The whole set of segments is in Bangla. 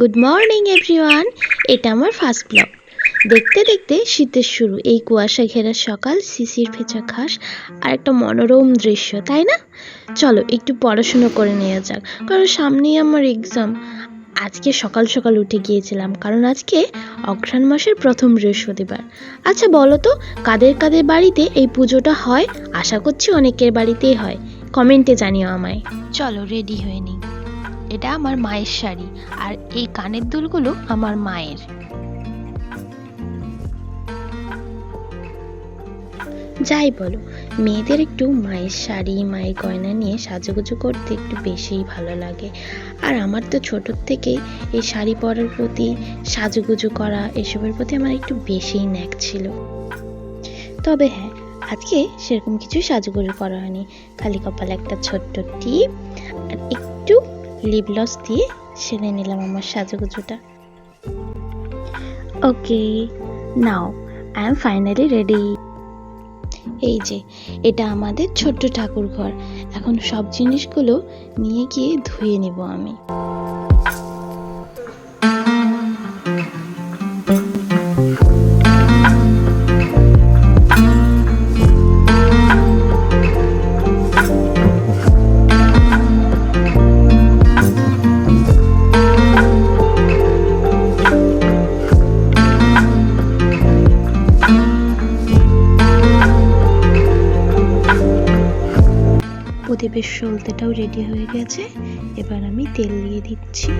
গুড মর্নিং এভরিওয়ান এটা আমার ফার্স্ট ব্লগ দেখতে দেখতে শীতের শুরু। এই কুয়াশা ঘেরা সকাল শিশির ভেজা ঘাস আর একটা মনোরম দৃশ্য, তাই না? চলো, একটু পড়াশুনো করে নেওয়া যাক। কারণ সামনেই আমার এক্সাম আজকে সকাল সকাল উঠে গিয়েছিলাম, কারণ আজকে অঘ্রাণ মাসের প্রথম বৃহস্পতিবার। আচ্ছা বলো তো, কাদের কাদের বাড়িতে এই পুজোটা হয়? আশা করছি অনেকের বাড়িতেই হয়। কমেন্টে জানিও আমায়। চলো রেডি হয়ে নিই। এটা আমার মায়ের শাড়ি, আর এই কানের দুলগুলো আমার মায়ের। যাই বলো, মেয়েদের একটু মায়ের শাড়ি, মায়ের গয়না নিয়ে সাজুগুজু করতে একটু বেশিই ভালো লাগে। আর আমার তো ছোটোর থেকেই এই শাড়ি পরার প্রতি, সাজুগুজু করা, এসবের প্রতি আমার একটু বেশিই ন্যাক ছিল। তবে হ্যাঁ আজকে সেরকম কিছু সাজুগুজু করা হয়নি। খালি কপালে একটা ছোট্ট টিপ, আর একটু লিপ লস দিয়ে সেরে নিলাম আমার সাজুগুজুটা। Okay now I am finally ready এই যে, এটা আমাদের ছোট্ট ঠাকুর ঘর এখন সব জিনিসগুলো নিয়ে গিয়ে ধুয়ে নেব আমি। প্রদীপের সলতেটাও রেডি হয়ে গেছে। এবার আমি তেল দিয়ে দিচ্ছি।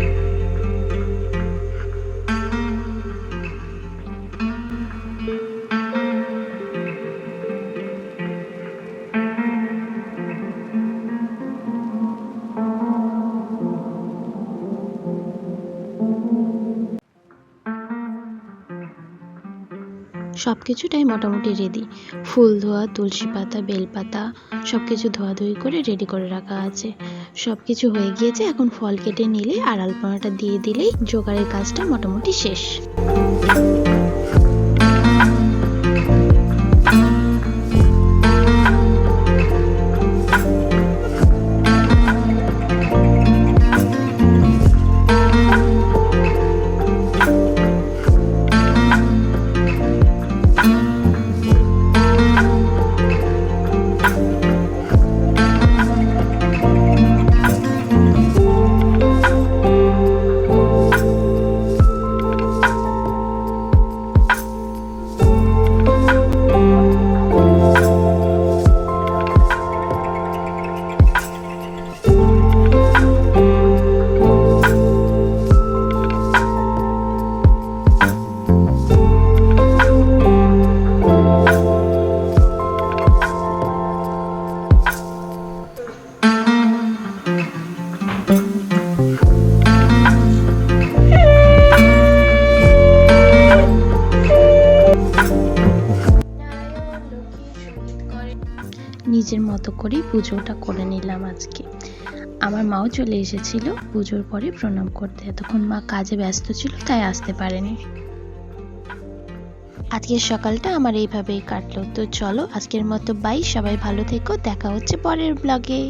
সব কিছুটাই মোটামুটি রেডি ফুল ধোয়া, তুলসী পাতা, বেলপাতা সব কিছু ধোয়াধুয়ি করে রেডি করে রাখা আছে। সব কিছু হয়ে গিয়েছে, এখন ফল কেটে নিলে আর আলপনাটা দিয়ে দিলেই জোগাড়ের কাজটা মোটামুটি শেষ। নিজের মতো করেই পুজোটা করে নিলাম আজকে। আমার মাও চলে এসেছিল, পুজোর পরে প্রণাম করতে। এতক্ষণ মা কাজে ব্যস্ত ছিল, তাই আসতে পারেনি। আজকের সকালটা আমার এইভাবেই কাটলো। তো চলো, আজকের মতো বাই সবাই ভালো থেকো। দেখা হচ্ছে পরের ব্লগে